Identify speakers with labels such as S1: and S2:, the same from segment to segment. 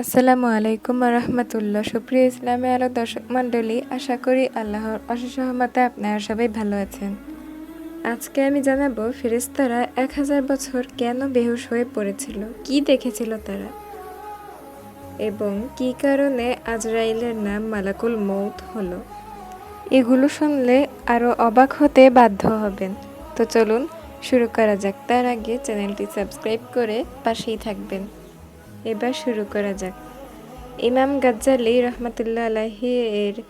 S1: আসসালামু আলাইকুম রহমতুল্লাহ সুপ্রিয় ইসলামে আলো দর্শক মণ্ডলী, আশা করি আল্লাহর অশেষ রহমতে আপনারা সবাই ভালো আছেন। আজকে আমি জানাব, ফেরেশতারা এক হাজার বছর কেন বেহুশ হয়ে পড়েছিল? কি দেখেছিল তারা? এবং কি কারণে আজরাইলের নাম মালাকুল মৌত হলো? এগুলো শুনলে আরও অবাক হতে বাধ্য হবেন। তো চলুন, শুরু করা যাক। তার আগে চ্যানেলটি সাবস্ক্রাইব করে পাশেই থাকবেন। এবার শুরু করা যাক। ইমাম গাজ্জালি রহমতুল্লাহ আলাহি এর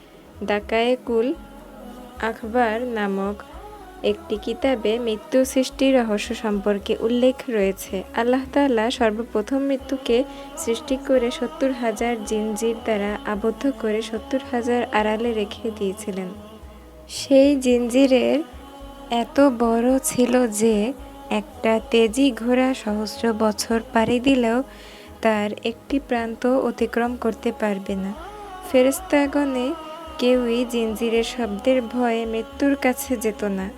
S1: ডাকায়ে কুল আখবার নামক একটি কিতাবে মৃত্যু সৃষ্টির রহস্য সম্পর্কে উল্লেখ রয়েছে। আল্লাহ তাআলা সর্বপ্রথম মৃত্যুকে সৃষ্টি করে সত্তর হাজার জিনজির দ্বারা আবদ্ধ করে সত্তর হাজার আড়ালে রেখে দিয়েছিলেন। সেই জিনজিরের এত বড় ছিল যে একটা তেজি ঘোড়া সহস্র বছর পাড়ি দিলেও তার একটি প্রান্ত অতিক্রম করতে পারবে না। ফেরেস্তাগণে কেউই জিনজিরের শব্দের ভয়ে মৃত্যুর কাছে যেত না।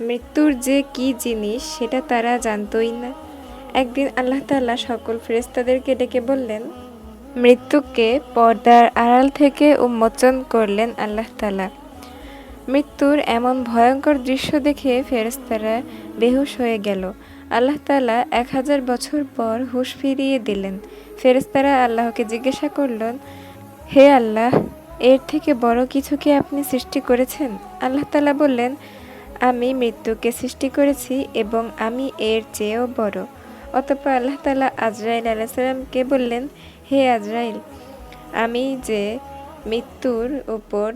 S1: মৃত্যুর যে কি জিনিস, সেটা তারা জানতই না। একদিন আল্লাহ তাআলা সকল ফেরেস্তাদেরকে ডেকে বললেন, মৃত্যুকে পর্দার আড়াল থেকে উন্মোচন করলেন আল্লাহ তালা মৃত্যুর এমন ভয়ঙ্কর দৃশ্য দেখে ফেরেস্তারা বেহুশ হয়ে গেল। আল্লাহ তালা এক হাজার বছর পর হুশ ফিরিয়ে দিলেন। ফেরেস্তারা আল্লাহকে জিজ্ঞাসা করলেন, হে আল্লাহ, এর থেকে বড় কিছু কি আপনি সৃষ্টি করেছেন? আল্লাহ তালা বললেন, আমি মৃত্যুকে সৃষ্টি করেছি এবং আমি এর চেয়েও বড়। অতপর আল্লাহ তালা আজরাইল আলাইসাল্লামকে বললেন, হে আজরাইল, আমি যে মৃত্যুর উপর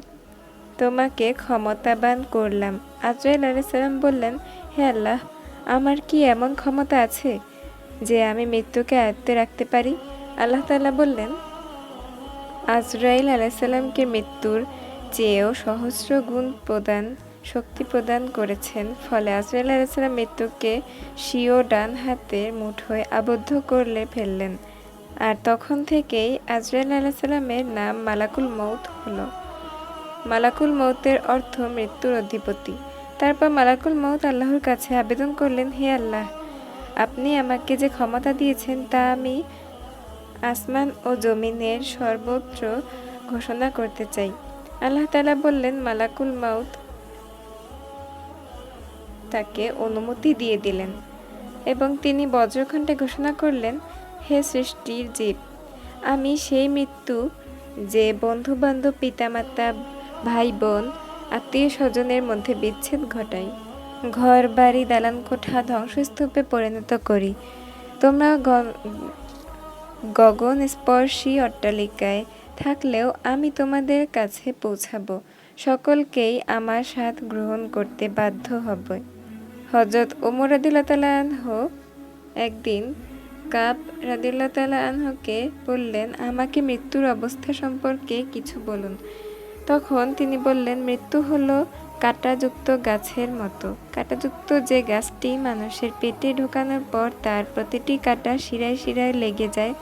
S1: তোমাকে ক্ষমতাবান করলাম। আজরাইল আলাইসাল্লাম বললেন, হে আল্লাহ আমার কি এমন ক্ষমতা আছে যে আমি মৃত্যুকে আয়ত্তে রাখতে পারি? আল্লাহ তাল্লাহ বললেন, আজরাইল আলাইসাল্লামকে মৃত্যুর চেয়েও সহস্র গুণ প্রদান, শক্তি প্রদান করেছেন। ফলে আজরাইল আলাইসাল্লাম মৃত্যুকে স্বীয় ডান হাতে মুঠোয় আবদ্ধ করলে ফেললেন। আর তখন থেকেই আজরাইল আলাইসাল্লামের নাম মালাকুল মৌত হলো। মালাকুল মৌতের অর্থ মৃত্যুর অধিপতি। তারপর মালাকুল মৌত আল্লাহর কাছে আবেদন করলেন, হে আল্লাহ, আপনি আমাকে যে ক্ষমতা দিয়েছেন তা আমি আসমান ও জমিনের সর্বত্র ঘোষণা করতে চাই। আল্লাহ তালা বললেন, মালাকুল মাউত তাকে অনুমতি দিয়ে দিলেন এবং তিনি বজ্রখণ্ডে ঘোষণা করলেন, হে সৃষ্টির জীব, আমি সেই মৃত্যু যে বন্ধুবান্ধব, পিতামাতা ভাই বোন আত্মীয় স্বজনের মধ্যে বিচ্ছেদ ঘটাই। ঘর বাড়ি দালান কোঠা ধ্বংসস্তূপে পরিণত করি। তোমরা গগন স্পর্শী অট্টালিকায় থাকলেও আমি তোমাদের কাছে পৌঁছাবো। সকলকেই আমার সাথ গ্রহণ করতে বাধ্য হবে। হজরত ওমর রাদিল্লা একদিন কাপ রাদিল্লা আনহকে বললেন, আমাকে মৃত্যুর অবস্থা সম্পর্কে কিছু বলুন। তখন তিনি বললেন, মৃত্যু হলো কাঁটাযুক্ত গাছের মতো। কাঁটাযুক্ত যে গাছটি মানুষের পেটে ঢোকানোর পর তার প্রতিটি কাঁটা শিরায় শিরায় লেগে যায়,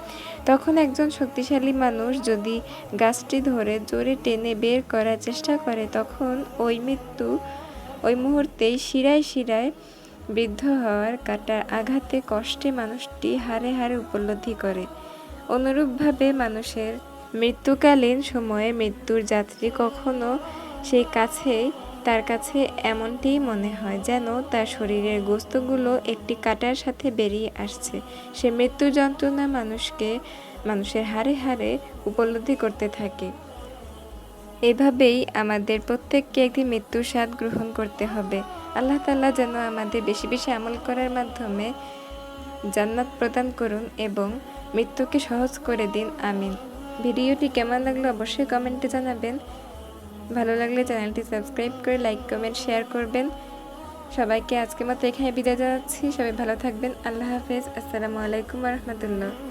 S1: তখন একজন শক্তিশালী মানুষ যদি গাছটি ধরে জোরে টেনে বের করার চেষ্টা করে, তখন ওই মৃত্যু ওই মুহূর্তেই শিরায় শিরায় বৃদ্ধ হওয়ার কাটার আঘাতে কষ্টে মানুষটি হারে হারে উপলব্ধি করে। অনুরূপভাবে মানুষের মৃত্যুকালীন সময়ে মৃত্যুর যাত্রী কখনো সেই কাছেই, তার কাছে এমনটিই মনে হয় যেন তার শরীরের গোস্তগুলো একটি কাটার সাথে বেরিয়ে আসছে। সে মৃত্যু যন্ত্রণা মানুষকে, মানুষের হারে হারে উপলব্ধি করতে থাকে। এভাবেই আমাদের প্রত্যেককে একটি মৃত্যুর স্বাদ গ্রহণ করতে হবে। আল্লাহ তাল্লাহ যেন আমাদের বেশি বেশি আমল করার মাধ্যমে জান্নাত প্রদান করুন এবং মৃত্যুকে সহজ করে দিন। আমিন। ভিডিওটি কেমন লাগল অবশ্যই কমেন্টে জানাবেন। ভালো লাগলে চ্যানেলটি সাবস্ক্রাইব করে লাইক, কমেন্ট, শেয়ার করবেন। সবাইকে আজকের মতো এখানে বিদায় জানাচ্ছি। সবাই ভালো থাকবেন। আল্লাহ হাফেজ। আসসালামু আলাইকুম রহমতুল্লাহ।